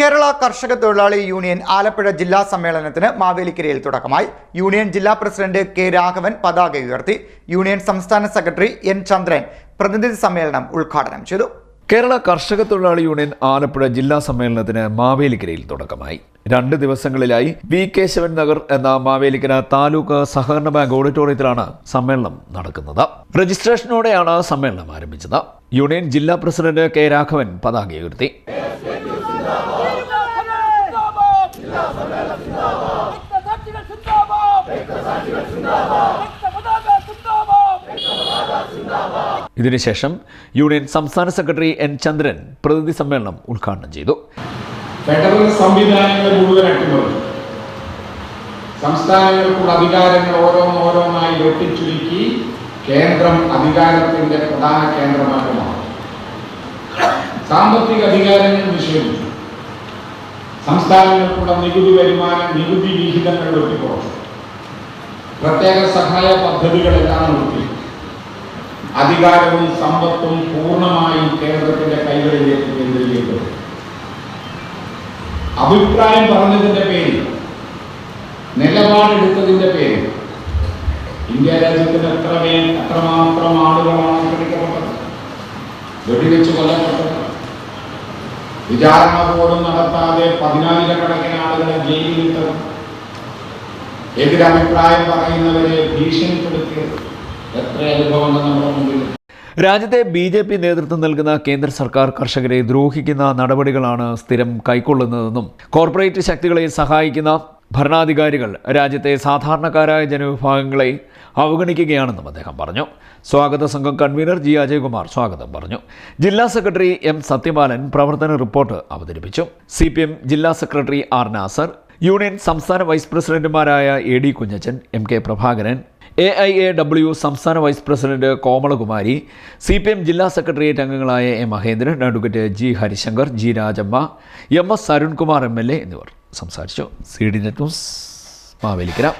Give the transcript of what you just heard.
കേരള കർഷക തൊഴിലാളി യൂണിയൻ ആലപ്പുഴ ജില്ലാ സമ്മേളനത്തിന് മാവേലിക്കരയിൽ തുടക്കമായി. യൂണിയൻ ജില്ലാ പ്രസിഡന്റ് കെ രാഘവൻ പതാക ഉയർത്തി. യൂണിയൻ സംസ്ഥാന സെക്രട്ടറി എൻ ചന്ദ്രൻ പ്രതിനിധി സമ്മേളനം ഉദ്ഘാടനം ചെയ്തു. കേരള കർഷക തൊഴിലാളി യൂണിയൻ ആലപ്പുഴ ജില്ലാ സമ്മേളനത്തിന് മാവേലിക്കരയിൽ തുടക്കമായി. രണ്ട് ദിവസങ്ങളിലായി വി കേശവൻ നഗർ എന്ന മാവേലിക്കര താലൂക്ക് സഹകരണ ബാങ്ക് ഓഡിറ്റോറിയത്തിലാണ് സമ്മേളനം നടക്കുന്നത്. രജിസ്ട്രേഷനോടെയാണ് സമ്മേളനം ആരംഭിച്ചത്. യൂണിയൻ ജില്ലാ പ്രസിഡന്റ് കെ രാഘവൻ പതാക ഉയർത്തി. ഇതിനുശേഷം യൂണിയൻ സംസ്ഥാന സെക്രട്ടറി എൻ ചന്ദ്രൻ പ്രതിനിധി സമ്മേളനം ഉദ്ഘാടനം ചെയ്തു. ഫെഡറൽ സംവിധാനങ്ങൾ മുഴുവൻ സംസ്ഥാനങ്ങൾക്കുള്ള അധികാരങ്ങൾ ഓരോന്നോരോന്നായി വെട്ടിച്ചുരുക്കി കേന്ദ്രം അധികാരത്തിന്റെ പ്രധാന കേന്ദ്രമാക്കി മാറി സാമ്പത്തിക അധികാരങ്ങൾ നിഷേധിച്ചു. സംസ്ഥാനങ്ങൾക്കുള്ള നികുതി വരുമാനം നികുതി വിഹിതങ്ങൾ വെട്ടിക്കുറച്ചു. പ്രത്യേക സഹായ പദ്ധതികളെല്ലാം നിർത്തി അധികാരവും സമ്പത്തും പൂർണമായും കേന്ദ്രത്തിന്റെ കൈകളിലേക്ക് കേന്ദ്രീകരിക്കുന്നത് അഭിപ്രായം പറഞ്ഞതിന്റെ പേരിൽ നിലപാടെടുത്തതിന്റെ പേരിൽ ഇന്ത്യ രാജ്യത്തിന് എത്ര വേ എത്രമാത്രം ആളുകളാണ് പിടിക്കപ്പെട്ടത്? വെടിവെച്ച് കൊല്ലപ്പെട്ടത്? വിചാരണ പോലും നടത്താതെ പതിനായിരക്കണക്കിന് എതിരഭിപ്രായം പറയുന്നവരെ ഭീഷണിപ്പെടുത്തിയത്? എത്ര അനുഭവങ്ങൾ നമ്മുടെ മുമ്പിൽ? രാജ്യത്തെ ബി ജെ പി നേതൃത്വം നൽകുന്ന കേന്ദ്ര സർക്കാർ കർഷകരെ ദ്രോഹിക്കുന്ന നടപടികളാണ് സ്ഥിരം കൈക്കൊള്ളുന്നതെന്നും കോർപ്പറേറ്റ് ശക്തികളെ സഹായിക്കുന്ന ഭരണാധികാരികൾ രാജ്യത്തെ സാധാരണക്കാരായ ജനവിഭാഗങ്ങളെ അവഗണിക്കുകയാണെന്നും അദ്ദേഹം പറഞ്ഞു. സ്വാഗത സംഘം കൺവീനർ ജി അജയകുമാർ സ്വാഗതം പറഞ്ഞു. ജില്ലാ സെക്രട്ടറി എം സത്യബാലൻ പ്രവർത്തന റിപ്പോർട്ട് അവതരിപ്പിച്ചു. സി ജില്ലാ സെക്രട്ടറി ആർ നാസർ യൂണിയൻ സംസ്ഥാന വൈസ് പ്രസിഡന്റുമാരായ A D Kunjachan M K Prabhakaran A I A W സംസ്ഥാന vice president Komalakumari C P M ജില്ലാ സെക്രട്ടേറിയറ്റ് അംഗങ്ങളായ A Mahendran advocate G Harishankar G Rajamma M S Arunkumar M L A എന്നിവർ സംസാരിച്ചു. C D net news Mavelikkara.